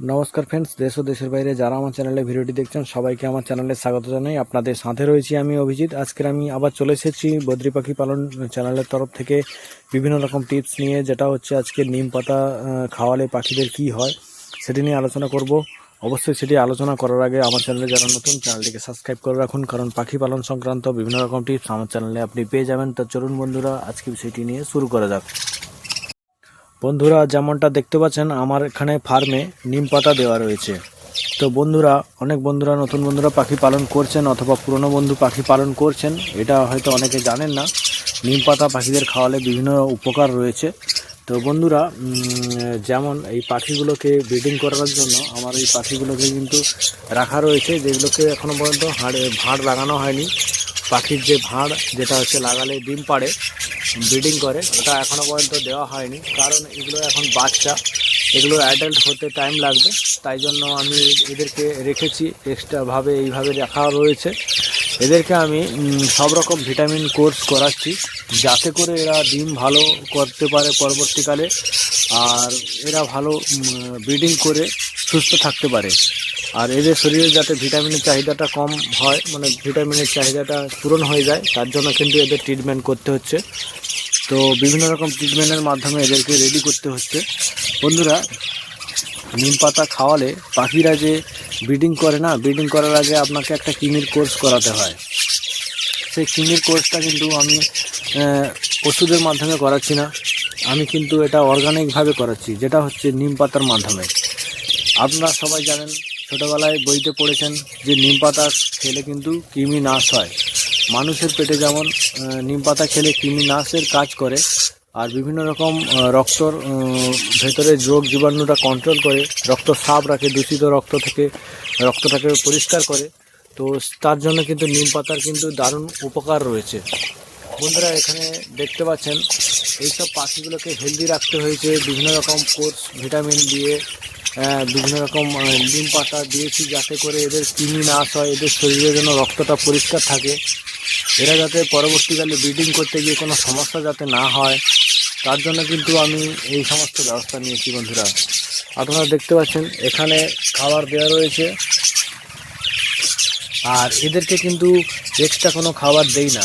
নমস্কার ফ্রেন্ডস দেশ ও দেশের বাইরে যারা আমার চ্যানেলে ভিডিওটি দেখছেন, সবাইকে আমার চ্যানেলে স্বাগত জানাই। আপনাদের সাথে রয়েছি আমি অভিজিৎ। আজকের আমি আবার চলে এসেছি বদ্রি পাখি পালন চ্যানেলের তরফ থেকে বিভিন্ন রকম টিপস নিয়ে, যেটা হচ্ছে আজকে নিম পাতা খাওয়ালে পাখিদের কি হয় সেটি নিয়ে আলোচনা করব। অবশ্যই সেটি আলোচনা করার আগে আমার চ্যানেলে যারা নতুন চ্যানেলটিকে সাবস্ক্রাইব করে রাখুন, কারণ পাখি পালন সংক্রান্ত বিভিন্ন রকম টিপস আমার চ্যানেলে আপনি পেয়ে যাবেন। তো চলুন বন্ধুরা, আজকে বিষয়টি নিয়ে শুরু করা যাক। বন্ধুরা, যেমনটা দেখতে পাচ্ছেন, আমার এখানে ফার্মে নিম পাতা দেওয়া রয়েছে। তো বন্ধুরা, অনেক বন্ধুরা, নতুন বন্ধুরা পাখি পালন করছেন অথবা পুরনো বন্ধু পাখি পালন করছেন, এটা হয়তো অনেকে জানেন না। নিম পাতা পাখিদের খাওয়ালে বিভিন্ন উপকার রয়েছে। তো বন্ধুরা যেমন এই পাখিগুলোকে ব্রিডিং করার জন্য আমার এই পাখিগুলোকে কিন্তু রাখা রয়েছে, যেগুলোকে এখনও পর্যন্ত হাড়ে ভাঁড় লাগানো হয়নি। পাখির যে ভাঁড়, যেটা হচ্ছে লাগালে ডিম পাড়ে ব্রিডিং করে, ওটা এখনও পর্যন্ত দেওয়া হয়নি। কারণ এগুলো এখন বাচ্চা, এগুলো অ্যাডাল্ট হতে টাইম লাগবে। তাই জন্য আমি এদেরকে রেখেছি এক্সট্রাভাবে এইভাবে রাখা রয়েছে। এদেরকে আমি সব রকম ভিটামিন কোর্স করাচ্ছি। যাতে করে এরা ডিম ভালো করতে পারে পরবর্তীকালে। আর এরা ভালো ব্রিডিং করে সুস্থ থাকতে পারে। আর এদের শরীরে যাতে ভিটামিনের চাহিদাটা কম হয় মানে ভিটামিনের চাহিদাটা পূরণ হয়ে যায়, তার জন্য কিন্তু এদের ট্রিটমেন্ট করতে হচ্ছে। তো বিভিন্ন রকম ট্রিটমেন্টের মাধ্যমে এদেরকে রেডি করতে হচ্ছে। বন্ধুরা, নিম পাতা খাওয়ালে পাখিরা যে ব্রিডিং করে না ব্রিডিং করার আগে আপনাকে একটা কিমির কোর্স করাতে হয়। সেই কিমির কোর্সটা কিন্তু আমি ওষুধের মাধ্যমে করাচ্ছি না। আমি কিন্তু এটা অর্গানিকভাবে করাচ্ছি, যেটা হচ্ছে নিম পাতার মাধ্যমে। আপনারা সবাই জানেন ছোটোবেলায় বইতে পড়েছেন যে নিম পাতা খেলে কিন্তু কৃমি নাশ হয়। মানুষের পেটে যেমন নিম পাতা খেলে কৃমি নাশের কাজ করে, আর বিভিন্ন রকম রক্তর ভেতরে রোগ জীবাণুটা কন্ট্রোল করে, রক্ত সাফ রাখে, দূষিত রক্ত থেকে, রক্তটাকে পরিষ্কার করে। তো তার জন্য কিন্তু নিম পাতার কিন্তু দারুণ উপকার রয়েছে। বন্ধুরা, এখানে দেখতে পাচ্ছেন, এইসব পাখিগুলোকে হেলদি রাখতে হয়েছে, বিভিন্ন রকম কোর্স, ভিটামিন দিয়ে বিভিন্ন রকম নিম পাতা দিয়েছি যাতে করে এদের কৃমি নাশ হয় এদের শরীরে যেন রক্তটা পরিষ্কার থাকে। এরা যাতে পরবর্তীকালে ব্রিডিং করতে গিয়ে কোনো সমস্যা যাতে না হয়, তার জন্য কিন্তু আমি এই সমস্ত ব্যবস্থা নিয়েছি বন্ধুরা। আপনারা দেখতে পাচ্ছেন, এখানে খাবার দেওয়া রয়েছে। আর এদেরকে কিন্তু এক্সট্রা কোনো খাবার দেই না।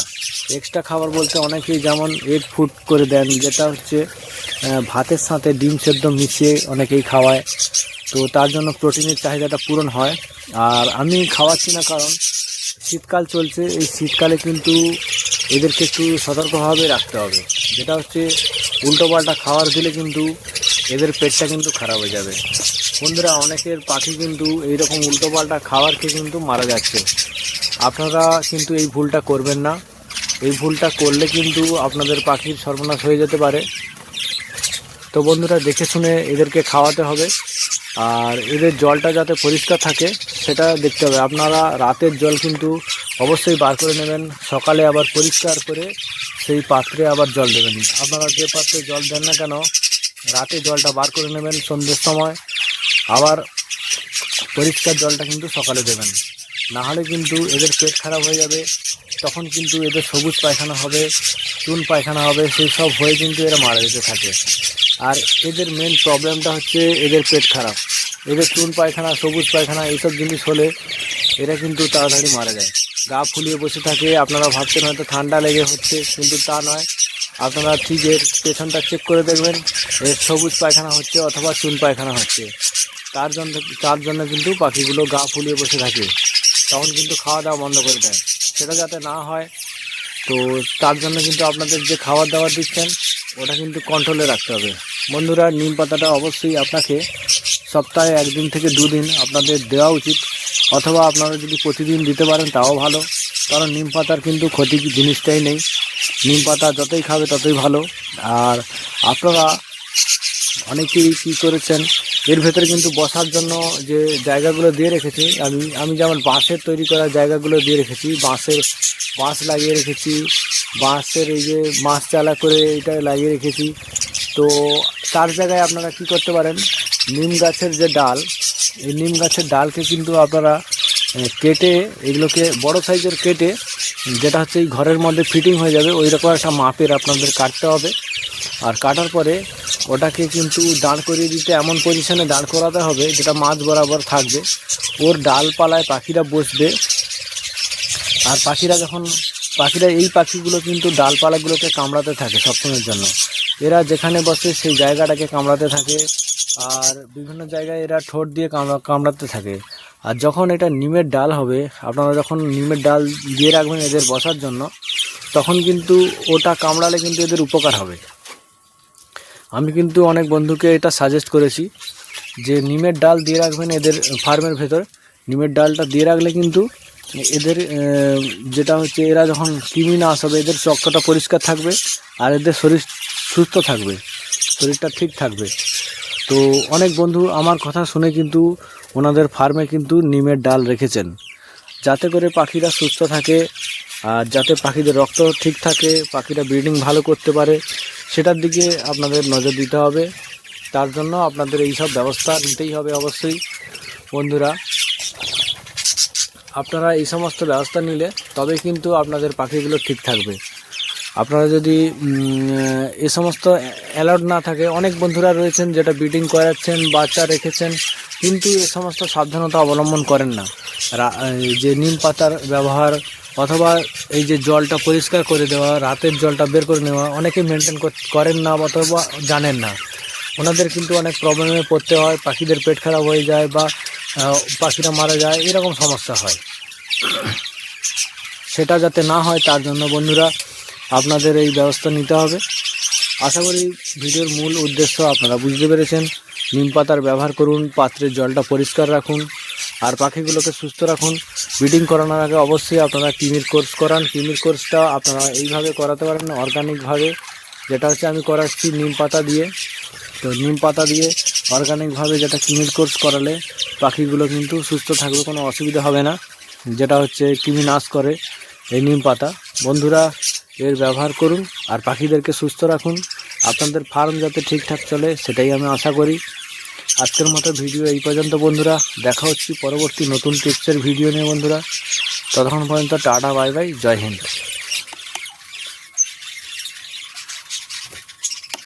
এক্সট্রা খাবার বলতে অনেকেই যেমন এগ ফুড করে দেন, যেটা হচ্ছে ভাতের সাথে ডিম সেদ্ধ মিশিয়ে অনেকেই খাওয়ায়। তো তার জন্য প্রোটিনের চাহিদাটা পূরণ হয়। আর আমি খাওয়াচ্ছি না কারণ শীতকাল চলছে, এই শীতকালে কিন্তু এদেরকে একটু সতর্কভাবে রাখতে হবে। যেটা হচ্ছে উল্টোপাল্টা খাওয়ার দিলে কিন্তু এদের পেটটা কিন্তু খারাপ হয়ে যাবে। বন্ধুরা, অনেকের পাখি কিন্তু এইরকম উল্টোপাল্টা খাবার খেয়ে কিন্তু মারা যাচ্ছে। আপনারা কিন্তু এই ভুলটা করবেন না। এই ভুলটা করলে কিন্তু আপনাদের পাখির সর্বনাশ হয়ে যেতে পারে। তো বন্ধুরা, দেখে শুনে এদেরকে খাওয়াতে হবে। আর এদের জলটা যাতে পরিষ্কার থাকে, সেটা দেখতে হবে। আপনারা রাতের জল কিন্তু অবশ্যই বার করে নেবেন। সকালে আবার পরিষ্কার করে সেই পাত্রে আবার জল দেবেন। আপনারা যে পাত্রে জল দেন না কেন, রাতে জলটা বার করে নেবেন সন্ধ্যের সময়। আবার পরিষ্কার জলটা কিন্তু সকালে দেবেন। না হলে কিন্তু এদের পেট খারাপ হয়ে যাবে। তখন কিন্তু এদের সবুজ পায়খানা হবে, চুন পায়খানা হবে, সেই সব হয়ে কিন্তু এরা মারা যেতে থাকে। আর এদের মেন প্রবলেমটা হচ্ছে এদের পেট খারাপ। এদের চুন পায়খানা, সবুজ পায়খানা এইসব জিনিস হলে এরা কিন্তু তাড়াতাড়ি মারা যায়। গা ফুলিয়ে বসে থাকে, আপনারা ভাবছেন হয়তো ঠান্ডা লেগে হচ্ছে, কিন্তু তা নয়। আপনারা এর পেছনটা চেক করে দেখবেন এর সবুজ পায়খানা হচ্ছে অথবা চুন পায়খানা হচ্ছে। তার জন্য তার জন্য কিন্তু পাখিগুলো গা ফুলিয়ে বসে থাকে। তখন কিন্তু খাওয়া দাওয়া বন্ধ করে দেয়। সেটা যাতে না হয়, তো তার জন্য কিন্তু আপনাদের যে খাবার দাবার দিচ্ছেন ওটা কিন্তু কন্ট্রোলে রাখতে হবে। বন্ধুরা, নিম পাতাটা অবশ্যই আপনাকে সপ্তাহে একদিন থেকে দুদিন আপনাদের দেওয়া উচিত। অথবা আপনারা যদি প্রতিদিন দিতে পারেন, তাও ভালো। কারণ নিম পাতার কিন্তু ক্ষতি জিনিসটাই নেই। নিম পাতা যতই খাবে ততই ভালো। আর আপনারা অনেকেই কী করেছেন এর ভেতরে কিন্তু বসার জন্য যে জায়গাগুলো দিয়ে রেখেছি, আমি আমি যেমন বাঁশের তৈরি করা জায়গাগুলো দিয়ে রেখেছি, বাঁশের বাঁশ লাগিয়ে রেখেছি, বাঁশের এই যে মাছ চালা করে এটা লাগিয়ে রেখেছি। তো তার জায়গায় আপনারা কি করতে পারেন, নিম গাছের যে ডাল, এই নিম গাছের ডালকে কিন্তু আপনারা কেটে, এগুলোকে বড় সাইজের কেটে, যেটা হচ্ছে এই ঘরের মধ্যে ফিটিং হয়ে যাবে, ওই রকম একটা মাপের আপনাদের কাটতে হবে। আর কাটার পরে ওটাকে কিন্তু দাঁড় করিয়ে দিতে এমন পজিশনে দাঁড় করাতে হবে যেটা মাঝ বরাবর থাকবে। ওর ডালপালায় পাখিরা বসবে। আর পাখিরা যখন, পাখিরা এই পাখিগুলো কিন্তু ডালপালাগুলোকে কামড়াতে থাকে সবসময়ের জন্য। এরা যেখানে বসে সেই জায়গাটাকে কামড়াতে থাকে। আর বিভিন্ন জায়গায় এরা ঠোঁট দিয়ে কামড়া, কামড়াতে থাকে। আর যখন এটা নিমের ডাল হবে, আপনারা যখন নিমের ডাল দিয়ে রাখবেন এদের বসার জন্য, তখন কিন্তু ওটা কামড়ালে কিন্তু এদের উপকার হবে। আমি কিন্তু অনেক বন্ধুকে এটা সাজেস্ট করেছি যে নিমের ডাল দিয়ে রাখবেন এদের ফার্মের ভেতর। নিমের ডালটা দিয়ে রাখলে কিন্তু এদের যেটা হচ্ছে এরা যখন কৃমি নাশ হবে, এদের চক্রটা পরিষ্কার থাকবে আর এদের শরীর সুস্থ থাকবে, শরীরটা ঠিক থাকবে। তো অনেক বন্ধু আমার কথা শুনে কিন্তু ওনাদের ফার্মে কিন্তু নিমের ডাল রেখেছেন। যাতে করে পাখিরা সুস্থ থাকে আর যাতে পাখিদের রক্ত ঠিক থাকে, পাখিরা ব্রিডিং ভালো করতে পারে। সেটার দিকে আপনাদের নজর দিতে হবে। তার জন্য আপনাদের এই সব ব্যবস্থা নিতেই হবে অবশ্যই, বন্ধুরা। আপনারা এই সমস্ত ব্যবস্থা নিলে তবে কিন্তু আপনাদের পাখিগুলো ঠিক থাকবে। আপনারা যদি এ সমস্ত অ্যালার্ট না থাকে, অনেক বন্ধুরা রয়েছেন যেটা ব্রিডিং করাচ্ছেন, বাচ্চা রেখেছেন কিন্তু এ সমস্ত সাবধানতা অবলম্বন করেন না। যে নিম পাতার ব্যবহার অথবা এই যে জলটা পরিষ্কার করে দেওয়া, রাতের জলটা বের করে নেওয়া, অনেকে মেনটেন করেন না অথবা জানেন না। ওনাদের কিন্তু অনেক প্রবলেমে পড়তে হয়, পাখিদের পেট খারাপ হয়ে যায় বা পাখিরা মারা যায়, এরকম সমস্যা হয়। সেটা যাতে না হয়, তার জন্য বন্ধুরা আপনাদের এই ব্যবস্থা নিতে হবে। আশা করি ভিডিওর মূল উদ্দেশ্য আপনারা বুঝতে পেরেছেন। নিম পাতার ব্যবহার করুন, পাত্রের জলটা পরিষ্কার রাখুন, আর পাখিগুলোকে সুস্থ রাখুন। ব্রিডিং করানোর আগে অবশ্যই আপনারা কিমির কোর্স করান। কিমির কোর্সটা আপনারা এইভাবে করাতে পারেন অর্গানিকভাবে যেটা হচ্ছে আমি করাচ্ছি নিম পাতা দিয়ে। তো নিম পাতা দিয়ে অর্গানিকভাবে যেটা কিমির কোর্স করালে পাখিগুলো কিন্তু সুস্থ থাকবে, কোনো অসুবিধা হবে না। যেটা হচ্ছে কৃমি নাশ করে এই নিম পাতা। বন্ধুরা, এর ব্যবহার করুন, আর পাখিদেরকে সুস্থ রাখুন। আপনাদের ফার্ম যাতে ঠিকঠাক চলে, সেটাই আমি আশা করি। আজকের মতো ভিডিও এই পর্যন্ত, বন্ধুরা। দেখা হচ্ছে পরবর্তী নতুন টিপসের ভিডিও নিয়ে, বন্ধুরা। ততক্ষণ পর্যন্ত tata, bye bye. Jai Hind.